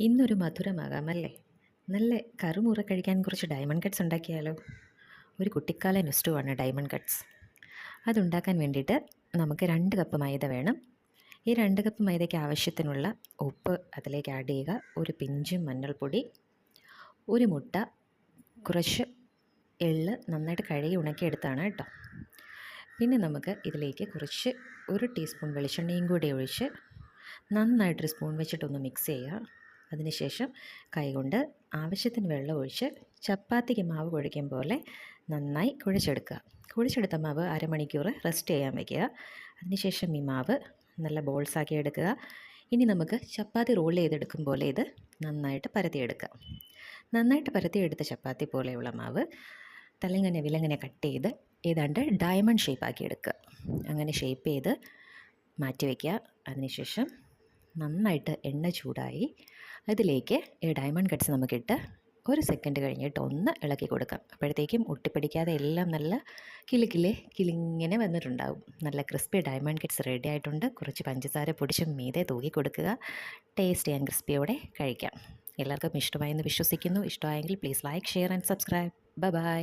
ഇന്നൊരു മധുരമാകാമല്ലേ? നല്ല കറുമുറ കഴിക്കാൻ കുറച്ച് ഡയമണ്ട് കട്ട്സ് ഉണ്ടാക്കിയാലോ? ഒരു കുട്ടിക്കാല നുസ്റ്റുവാണ് ഡയമണ്ട് കട്ട്സ് അതുണ്ടാക്കാൻ വേണ്ടിയിട്ട് നമുക്ക് രണ്ട് കപ്പ് മൈദ വേണം. ഈ രണ്ട് കപ്പ് മൈദയ്ക്ക് ആവശ്യത്തിനുള്ള ഉപ്പ് അതിലേക്ക് ആഡ് ചെയ്യുക. ഒരു പിഞ്ചും മഞ്ഞൾപ്പൊടി ഒരു മുട്ട കുറച്ച് എള്ള് നന്നായിട്ട് കഴുകി ഉണക്കിയെടുത്താണ് കേട്ടോ. പിന്നെ നമുക്ക് ഇതിലേക്ക് കുറച്ച് ഒരു ടീസ്പൂൺ വെളിച്ചെണ്ണയും കൂടി ഒഴിച്ച് നന്നായിട്ടൊരു സ്പൂൺ വെച്ചിട്ടൊന്ന് മിക്സ് ചെയ്യുക. അതിനുശേഷം കൈകൊണ്ട് ആവശ്യത്തിന് വെള്ളം ഒഴിച്ച് ചപ്പാത്തിക്ക് മാവ് കുഴയ്ക്കും പോലെ നന്നായി കുഴിച്ചെടുക്കുക. കുഴിച്ചെടുത്ത മാവ് അരമണിക്കൂർ റെസ്റ്റ് ചെയ്യാൻ വയ്ക്കുക. അതിനുശേഷം ഈ മാവ് നല്ല ബോൾസാക്കി എടുക്കുക. ഇനി നമുക്ക് ചപ്പാത്തി റോൾ ചെയ്തെടുക്കും പോലെ ഇത് നന്നായിട്ട് പരത്തിയെടുക്കുക നന്നായിട്ട് പരത്തിയെടുത്ത ചപ്പാത്തി പോലെയുള്ള മാവ് തലങ്ങനെ വിലങ്ങനെ കട്ട് ചെയ്ത് ഏതാണ്ട് ഡയമണ്ട് ഷേപ്പാക്കി എടുക്കുക. അങ്ങനെ ഷേപ്പ് ചെയ്ത് മാറ്റി വയ്ക്കുക. അതിനുശേഷം നന്നായിട്ട് എണ്ണ ചൂടായി. അതിലേക്ക് ഈ ഡയമണ്ട് കട്ട്സ് നമുക്കിട്ട് ഒരു സെക്കൻഡ് കഴിഞ്ഞിട്ട് ഒന്ന് ഇളക്കി കൊടുക്കാം. അപ്പോഴത്തേക്കും ഒട്ടിപ്പിടിക്കാതെ എല്ലാം നല്ല കിലുക്കിലെ കിളിങ്ങനെ വന്നിട്ടുണ്ടാവും. നല്ല ക്രിസ്പി ഡയമണ്ട് കിറ്റ്സ് റെഡി ആയിട്ടുണ്ട്. കുറച്ച് പഞ്ചസാര പൊടിച്ച് മീതെ തൂക്കി കൊടുക്കുക. ടേസ്റ്റ് ചെയ്യാൻ ക്രിസ്പിയോടെ കഴിക്കാം. എല്ലാവർക്കും ഇഷ്ടമായെന്ന് വിശ്വസിക്കുന്നു. ഇഷ്ടമായെങ്കിൽ please like share and subscribe bye